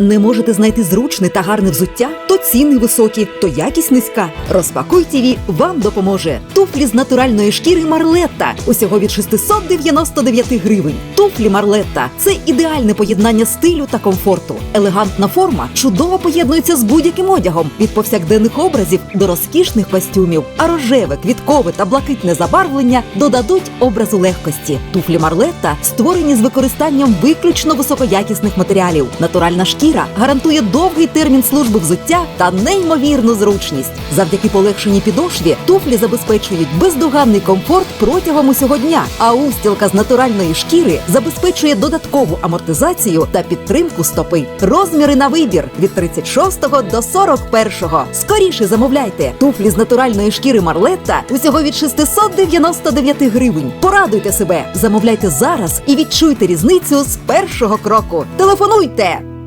Не можете знайти зручне та гарне взуття? Ціни високі, то якість низька. Розпакуй ТІВІ вам допоможе. Туфлі з натуральної шкіри Марлетта. Усього від 699 гривень. Туфлі Марлетта це ідеальне поєднання стилю та комфорту. Елегантна форма чудово поєднується з будь-яким одягом від повсякденних образів до розкішних костюмів. А рожеве, квіткове та блакитне забарвлення додадуть образу легкості. Туфлі Марлетта створені з використанням виключно високоякісних матеріалів. Натуральна шкіра гарантує довгий термін служби взуття та неймовірну зручність. Завдяки полегшеній підошві туфлі забезпечують бездоганний комфорт протягом усього дня. А устілка з натуральної шкіри забезпечує додаткову амортизацію та підтримку стопи. Розміри на вибір від 36 до 41. Скоріше замовляйте туфлі з натуральної шкіри Марлетта усього від 699 гривень. Порадуйте себе, замовляйте зараз і відчуйте різницю з першого кроку. Телефонуйте!